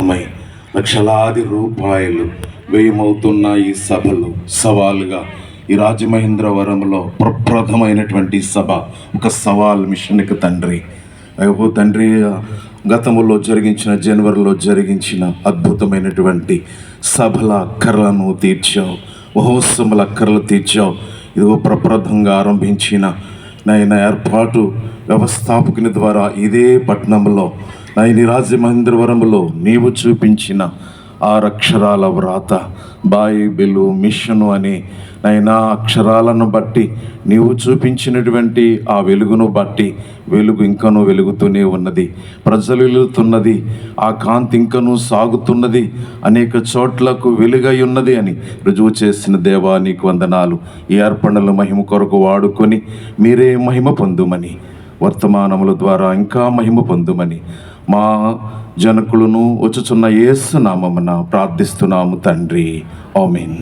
నిమిత్తమై లక్షలాది రూపాయలు వ్యయమవుతున్న ఈ సభలు సవాలుగా ఈ రాజమహేంద్రవరంలో ప్రప్రథమైనటువంటి సభ ఒక సవాల్ మిషన్కి తండ్రి. అయ్యో తండ్రి గతంలో జరిగించిన జనవరిలో జరిగించిన అద్భుతమైనటువంటి సభల అక్కర్లను తీర్చావు. మహోత్సవల అక్కర్లు తీర్చావు. ఇదిగో ప్రప్రథంగా ఆరంభించిన నాయన ఏర్పాటు వ్యవస్థాపకుని ద్వారా ఇదే పట్టణంలో నాయని రాజమహేంద్రవరంలో నీవు చూపించిన ఆరక్షరాల వ్రాత బైబిలు మిషను అని నైనా అక్షరాలను బట్టి నీవు చూపించినటువంటి ఆ వెలుగును బట్టి వెలుగు ఇంకనూ వెలుగుతూనే ఉన్నది. ప్రజలు వెలుగుతున్నది ఆ కాంతి ఇంకనూ సాగుతున్నది అనేక చోట్లకు వెలుగై ఉన్నది అని రుజువు చేసిన దేవా నీకు వందనాలు. ఈ అర్పణలు మహిమ కొరకు వాడుకొని మీరే మహిమ పొందుమని వర్తమానముల ద్వారా ఇంకా మహిమ పొందుమని మా జనకులను వచ్చుచున్న యేసునామమున ప్రార్థిస్తున్నాము తండ్రి. ఆమెన్.